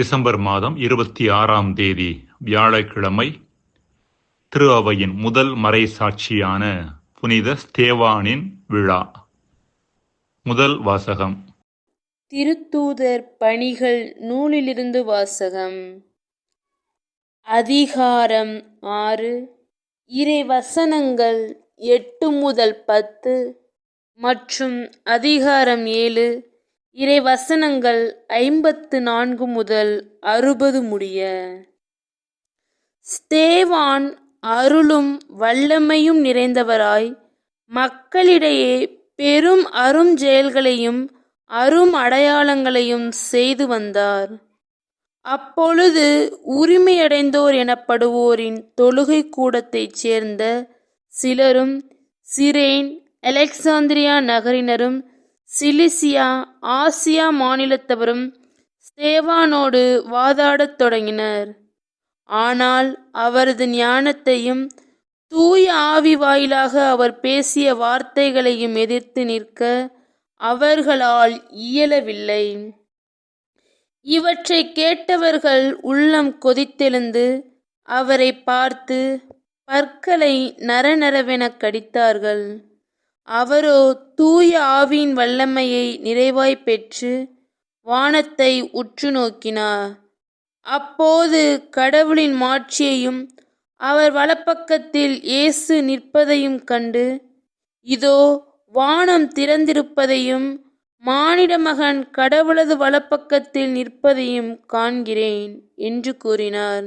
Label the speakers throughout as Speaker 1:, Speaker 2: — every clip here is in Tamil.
Speaker 1: டிசம்பர் மாதம் இருபத்தி ஆறாம் தேதி வியாழக்கிழமை திரு அவையின் முதல் மறைசாட்சியான புனித ஸ்தேவானின் விழா. முதல் வாசகம்.
Speaker 2: திருத்தூதர் பணிகள் நூலிலிருந்து வாசகம். அதிகாரம் ஆறு. இறை வசனங்கள் எட்டு முதல் பத்து மற்றும் அதிகாரம் ஏழு. இறை வசனங்கள் ஐம்பத்து நான்கு முதல் அறுபது முடிய. ஸ்தேவான் அருளும் வல்லமையும் நிறைந்தவராய் மக்களிடையே பெரும் அரும் செயல்களையும் அரும் அடையாளங்களையும் செய்து வந்தார். அப்பொழுது உரிமையடைந்தோர் எனப்படுவோரின் தொழுகை கூடத்தைச் சேர்ந்த சிலரும் சிரேன் அலெக்சாந்திரியா நகரினரும் சிலிசியா ஆசியா மாநிலத்தவரும் ஸ்தேவானோடு வாதாடத் தொடங்கினர். ஆனால் அவரது ஞானத்தையும் தூய ஆவி வாயிலாக அவர் பேசிய வார்த்தைகளையும் எதிர்த்து நிற்க அவர்களால் இயலவில்லை. இவற்றை கேட்டவர்கள் உள்ளம் கொதித்தெழுந்து அவரை பார்த்து பற்களை நரநரவெனக் கடித்தார்கள். அவரோ தூய ஆவியின் வல்லமையை நிறைவாய் பெற்று வானத்தை உற்று நோக்கினார். அப்போது கடவுளின் மாட்சியையும் அவர் வலப்பக்கத்தில் இயேசு நிற்பதையும் கண்டு இதோ வானம் திறந்திருப்பதையும் மானிட மகன் கடவுளது வலப்பக்கத்தில் நிற்பதையும் காண்கிறேன் என்று கூறினார்.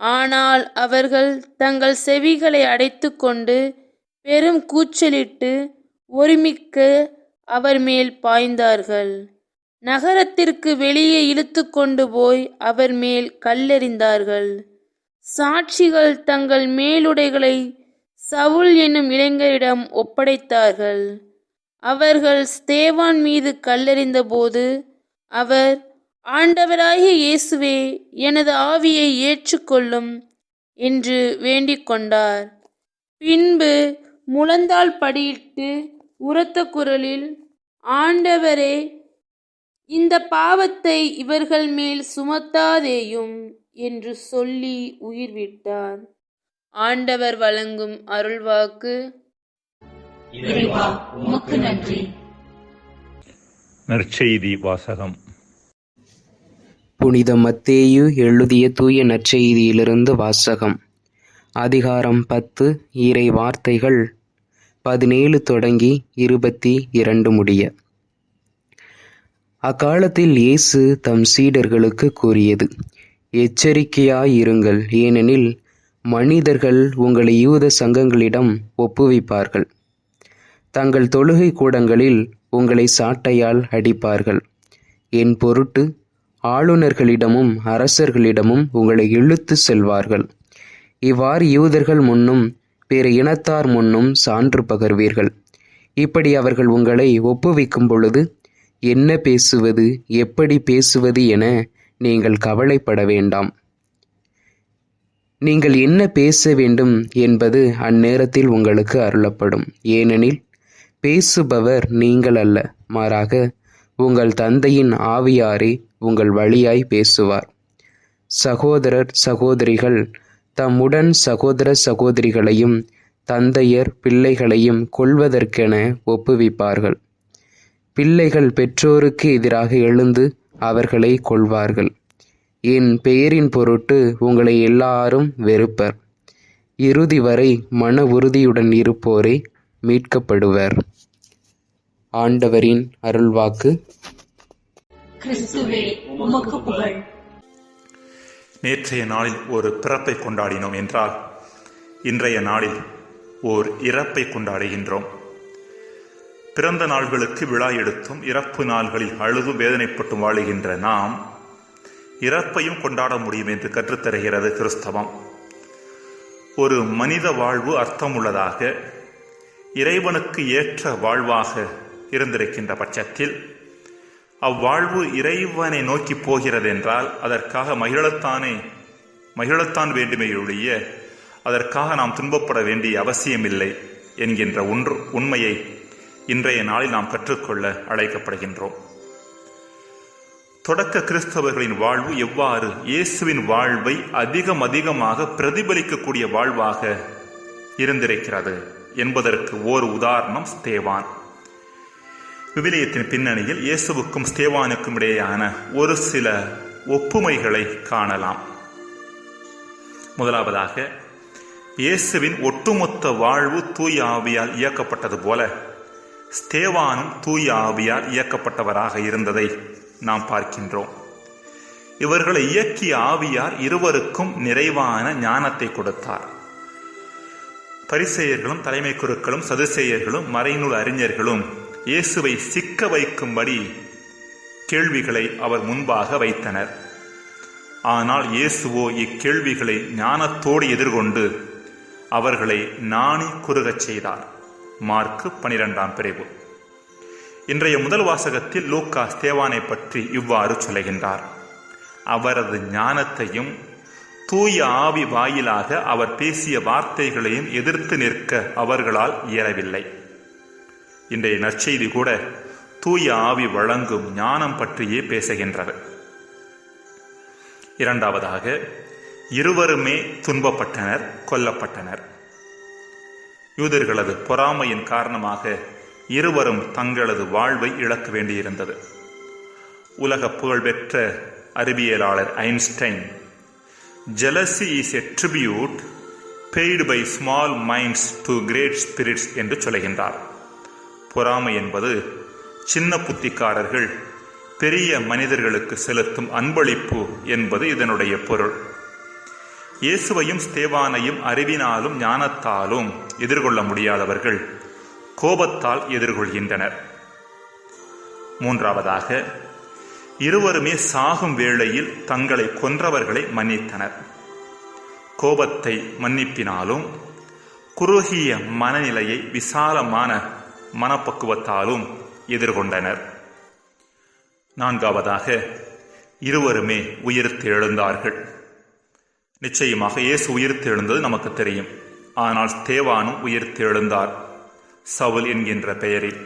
Speaker 2: ஆனால் அவர்கள் தங்கள் செவிகளை அடைத்துக்கொண்டு பெரும் கூச்சலிட்டு ஒருமிக்க அவர் மேல் பாய்ந்தார்கள். நகரத்திற்கு வெளியே இழுத்து கொண்டு போய் அவர் மேல் கல்லெறிந்தார்கள். சாட்சிகள் தங்கள் மேலுடைகளை சவுல் என்னும் இளைஞரிடம் ஒப்படைத்தார்கள். அவர்கள் ஸ்தேவான் மீது கல்லெறிந்தபோது அவர் ஆண்டவராகிய இயேசுவே எனது ஆவியை ஏற்றுக்கொள்ளும் என்று வேண்டிக் கொண்டார். பின்பு முழந்தாள் படியிட்டு உரத்த குரலில் ஆண்டவரே இந்த பாவத்தை இவர்கள் மேல் சுமத்தாதேயும் என்று சொல்லி உயிர் விட்டார் ஆண்டவர் வழங்கும் அருள்வாக்கு.
Speaker 3: இறைவா உமக்கு நன்றி.
Speaker 1: நற்செய்தி வாசகம்.
Speaker 4: புனித மத்தேயு எழுதிய தூய நற்செய்தியிலிருந்து வாசகம். அதிகாரம் பத்து இறை வார்த்தைகள் பதினேழு தொடங்கி இருபத்தி இரண்டு முடிய. அக்காலத்தில் இயேசு தம் சீடர்களுக்கு கூறியது எச்சரிக்கையாயிருங்கள் ஏனெனில் மனிதர்கள் உங்களை யூத சங்கங்களிடம் ஒப்புவிப்பார்கள். தங்கள் தொழுகை கூடங்களில் உங்களை சாட்டையால் அடிப்பார்கள். என் பொருட்டு ஆளுநர்களிடமும் அரசர்களிடமும் உங்களை இழுத்து செல்வார்கள். இவ்வாறு யூதர்கள் முன்னும் பிற இனத்தார் முன்னும் சான்று பகர்வீர்கள். இப்படி அவர்கள் உங்களை ஒப்புவிக்கும் பொழுது என்ன பேசுவது எப்படி பேசுவது என நீங்கள் கவலைப்பட வேண்டாம். நீங்கள் என்ன பேச வேண்டும் என்பது அந்நேரத்தில் உங்களுக்கு அருளப்படும். ஏனெனில் பேசுபவர் நீங்கள் அல்ல. மாறாக உங்கள் தந்தையின் ஆவியாரே உங்கள் வழியாய் பேசுவார். சகோதரர் சகோதரிகள் தம்முடன் சகோதர சகோதரிகளையும் தந்தையர் பிள்ளைகளையும் கொள்வதற்கென ஒப்புவிப்பார்கள். பிள்ளைகள் பெற்றோருக்கு எதிராக எழுந்து அவர்களை கொள்வார்கள் என் பெயரின் பொருட்டு உங்களை எல்லாரும் வெறுப்பர். இறுதி வரை மன உறுதியுடன் இருப்போரே மீட்கப்படுவர். ஆண்டவரின் அருள்வாக்கு.
Speaker 3: கிறிஸ்துவே உமக்கு புகழ்.
Speaker 1: நேற்றைய நாளில் ஒரு பிறப்பை கொண்டாடினோம் என்றால் இன்றைய நாளில் ஓர் இறப்பை கொண்டாடுகின்றோம். பிறந்த நாள்களுக்கு விழா எடுத்தும் இறப்பு நாள்களில் அழுதும் வேதனைப்பட்டும் வாழுகின்ற நாம் இறப்பையும் கொண்டாட முடியும் என்று கற்றுத்தருகிறது கிறிஸ்தவம். ஒரு மனித வாழ்வு அர்த்தமுள்ளதாக இறைவனுக்கு ஏற்ற வாழ்வாக இருந்திருக்கின்ற பட்சத்தில் அவ்வாழ்வு இறைவனை நோக்கி போகிறது என்றால் அதற்காக மகிழத்தானே மகிழத்தான் வேண்டுமே ஒழிய அதற்காக நாம் துன்பப்பட வேண்டிய அவசியமில்லை என்கின்ற ஒன்று உண்மையை இன்றைய நாளில் நாம் கற்றுக்கொள்ள அழைக்கப்படுகின்றோம். தொடக்க கிறிஸ்தவர்களின் வாழ்வு எவ்வாறு இயேசுவின் வாழ்வை அதிகம் அதிகமாக பிரதிபலிக்கக்கூடிய வாழ்வாக இருந்திருக்கிறது என்பதற்கு ஓர் உதாரணம் ஸ்தேவான். விவிலியத்தின் பின்னணியில் இயேசுவுக்கும் ஸ்தேவானுக்கும் இடையேயான ஒரு சில ஒப்புமைகளை காணலாம். முதலாவதாக இயேசுவின் ஒட்டுமொத்த வாழ்வு தூய ஆவியால் இயக்கப்பட்டது போல ஸ்தேவானும் தூய ஆவியால் இயக்கப்பட்டவராக இருந்ததை நாம் பார்க்கின்றோம். இவர்களை இயக்கிய ஆவியார் இருவருக்கும் நிறைவான ஞானத்தை கொடுத்தார். பரிசெயர்களும் தலைமை குருக்களும் சதுசேயர்களும் மறைநூல் அறிஞர்களும் இயேசுவை சிக்க வைக்கும்படி கேள்விகளை அவர் முன்பாக வைத்தனர். ஆனால் இயேசுவோ இக்கேள்விகளை ஞானத்தோடு எதிர்கொண்டு அவர்களை நாணி குறுகச் செய்தார். மார்க்கு பனிரெண்டாம் பிரிவு. இன்றைய முதல் வாசகத்தில் லூக்கா ஸ்தேவானை பற்றி இவ்வாறு சொல்லுகின்றார். அவரது ஞானத்தையும் தூய ஆவி வாயிலாக அவர் பேசிய வார்த்தைகளையும் எதிர்த்து நிற்க அவர்களால் இயலவில்லை. இன்றைய நற்செய்தி கூட தூய ஆவி வழங்கும் ஞானம் பற்றியே பேசுகின்றது. இரண்டாவதாக இருவருமே துன்பப்பட்டனர் கொல்லப்பட்டனர். யூதர்களது பொறாமையின் காரணமாக இருவரும் தங்களது வாழ்வை இழக்க வேண்டியிருந்தது. உலக புகழ்பெற்ற அறிவியலாளர் Einstein jealousy is a tribute paid by small minds to great spirits என்று சொல்கின்றார். பொறாமை என்பது சின்ன புத்திக்காரர்கள் பெரிய மனிதர்களுக்கு செலுத்தும் அன்பளிப்பு என்பது இதனுடைய பொருள். இயேசுவையும் ஸ்தேவானையும் அறிவினாலும் ஞானத்தாலும் எதிர்கொள்ள முடியாதவர்கள் கோபத்தால் எதிர்கொள்கின்றனர். மூன்றாவதாக இருவருமே சாகும் வேளையில் தங்களை கொன்றவர்களை மன்னித்தனர். கோபத்தை மன்னிப்பினாலும் குறுகிய மனநிலையை விசாலமான மனப்பக்குவத்தாலும் எதிர்கொண்டனர். நான்காவதாக இருவருமே உயிர்த்து எழுந்தார்கள் நிச்சயமாக இயேசு உயிர்த்து எழுந்தது நமக்கு தெரியும். ஆனால் ஸ்தேவானும் உயிர்த்து எழுந்தார் சவுல் என்கின்ற பெயரில்.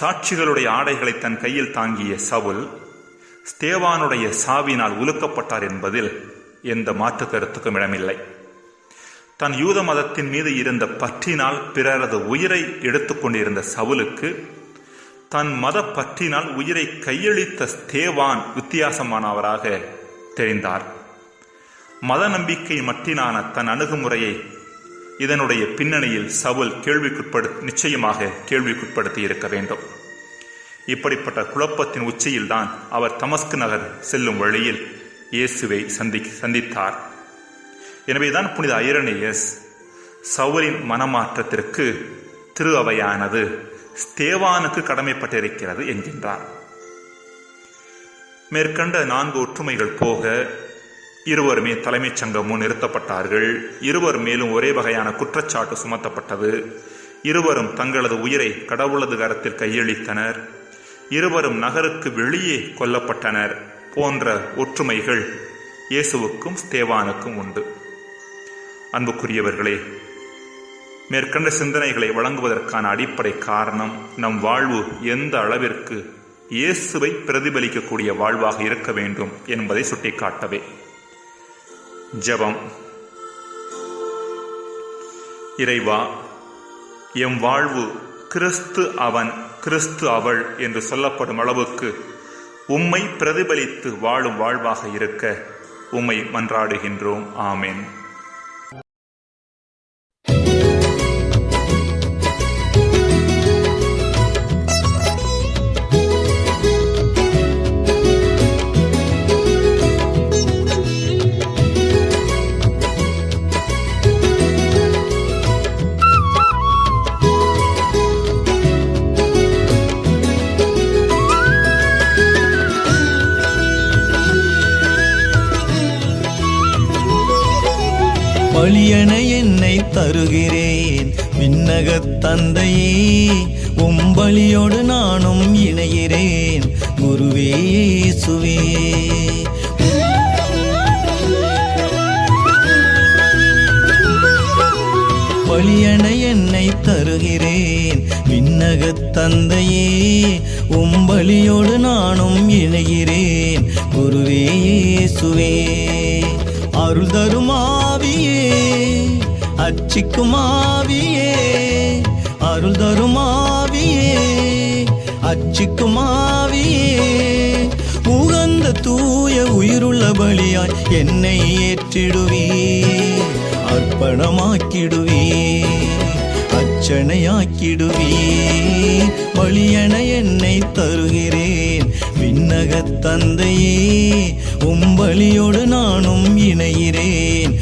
Speaker 1: சாட்சிகளுடைய ஆடைகளை தன் கையில் தாங்கிய சவுல் ஸ்தேவானுடைய சாவினால் உலுக்கப்பட்டார் என்பதில் எந்த மாற்று கருத்துக்கும் இடமில்லை. தன் யூத மதத்தின் மீது இருந்த பற்றினால் பிறரது உயிரை எடுத்துக்கொண்டிருந்த சவுலுக்கு தன் மத பற்றினால் உயிரை கையளித்த ஸ்தேவான் வித்தியாசமானவராக தெரிந்தார். மத நம்பிக்கை மட்டினான தன் அணுகுமுறையை இதனுடைய பின்னணியில் சவுல் கேள்விக்குட்படு நிச்சயமாக கேள்விக்குட்படுத்தி இருக்க வேண்டும். இப்படிப்பட்ட குழப்பத்தின் உச்சியில்தான் அவர் தமஸ்கு நகர் செல்லும் வழியில் இயேசுவை சந்தி சந்தித்தார். எனவேதான் புனித ஐரணியஸ் சவுலின் மனமாற்றத்திற்கு திரு அவையானது ஸ்தேவானுக்கு கடமைப்பட்டிருக்கிறது என்கின்றார். மேற்கண்ட நான்கு ஒற்றுமைகள் போக இருவருமே தலைமைச் சங்கம் முன் நிறுத்தப்பட்டார்கள். இருவர் மேலும் ஒரே வகையான குற்றச்சாட்டு சுமத்தப்பட்டது. இருவரும் தங்களது உயிரை கடவுளது கரத்தில் கையளித்தனர். இருவரும் நகருக்கு வெளியே கொல்லப்பட்டனர் போன்ற ஒற்றுமைகள் இயேசுவுக்கும் ஸ்தேவானுக்கும் உண்டு. அன்புக்குரியவர்களே மேற்கண்ட சிந்தனைகளை வழங்குவதற்கான அடிப்படை காரணம் நம் வாழ்வு எந்த அளவிற்கு இயேசுவை பிரதிபலிக்கக்கூடிய வாழ்வாக இருக்க வேண்டும் என்பதை சுட்டிக்காட்டவே. ஜெபம். இறைவா எம் வாழ்வு கிறிஸ்து அவன் கிறிஸ்து அவள் என்று சொல்லப்படும் அளவுக்கு உம்மை பிரதிபலித்து வாழும் வாழ்வாக இருக்க உம்மை மன்றாடுகின்றோம். ஆமேன்.
Speaker 5: தந்தையே உம்பலியோடு நானும் இணைகிறேன். குருவே சுவே பழியன என்னை தருகிறேன். விண்ணக தந்தையே உம்பலியோடு நானும் இணைகிறேன். குருவே சுவே அருள் தருமாவியே அச்சிக்குமாவியே அருள் தருமாவியே ஆவியே உகந்த தூய உயிருள்ள பலியாய் என்னை ஏற்றிடுவே அர்ப்பணமாக்கிடுவே அச்சனையாக்கிடுவே பலியென என்னை தருகிறேன் விண்ணகத் தந்தையே. உம்பலியோடு நானும் இணைகிறேன்.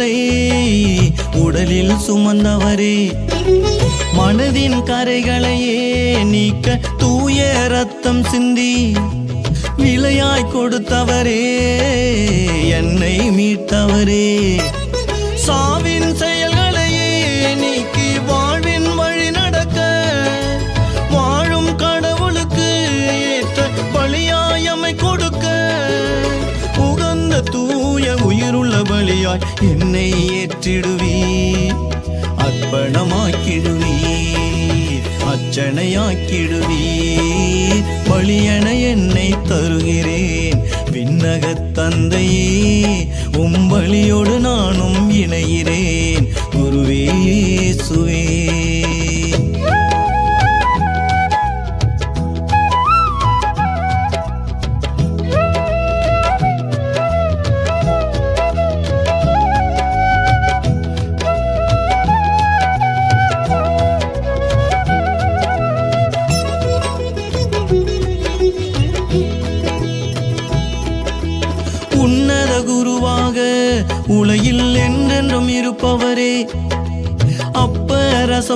Speaker 5: கவலை உடலில் சுமந்தவரே. மனதின் கரைகளையே நீக்க தூய ரத்தம் சிந்தி. விலையாய் கொடுத்தவரே என்னை மீட்டவரே. சாவின் பலியாய் என்னை ஏற்றிடுவீ அர்ப்பணமாக்கிடுவீர். அச்சனையாக்கிடுவீர் பலியென என்னை தருகிறேன். விண்ணகத் தந்தையே உம்பலியோடு நானும் இணைகிறேன். குருவே சுவே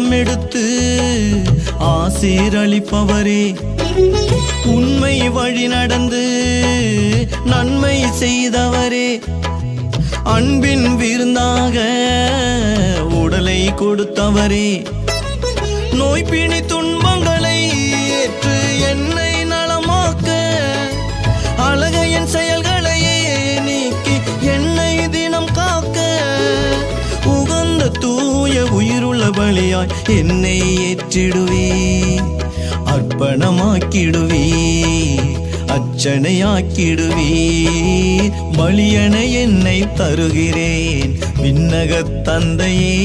Speaker 5: ரசம் எடுத்து ஆசீரளிப்பவரே உண்மை வழி நடந்து நன்மை செய்தவரே. அன்பின் விருந்தாக உடலை கொடுத்தவரே. நோய் பிணி பலியாய் என்னை ஏற்றிடுவே அர்ப்பணமாக்கிடுவே அச்சனையாக்கிடுவே பலியன என்னை தருகிறேன் விண்ணக தந்தையே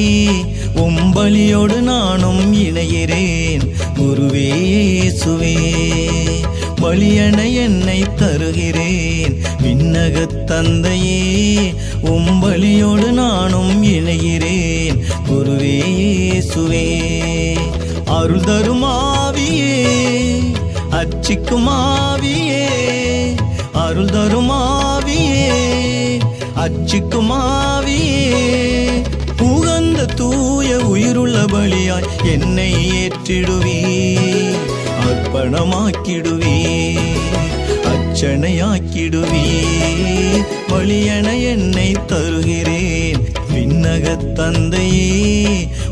Speaker 5: உம்பலியோடு நானும் இணைகிறேன் குருவே சுவே பலியன என்னை தருகிறேன் விண்ணக தந்தையே உம்பலியோடு நானும் அருள் தருமாவியே அச்சிக்குமாவியே அருள் தருமாவியே அச்சிக்குமாவியே அச்சிக்கும் உகந்த தூய உயிருள்ள பலியாய் என்னை ஏற்றிடுவே அர்ப்பணமாக்கிடுவே அச்சனையாக்கிடுவே வழியன என்னை தருகிறேன். விண்ணகத் தந்தையே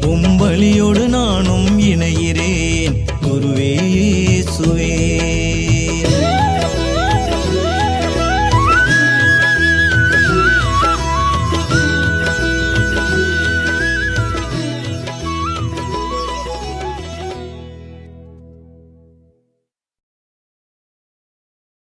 Speaker 5: உம்பலியோடு நானும் இணைகிறேன். குருவே சுவே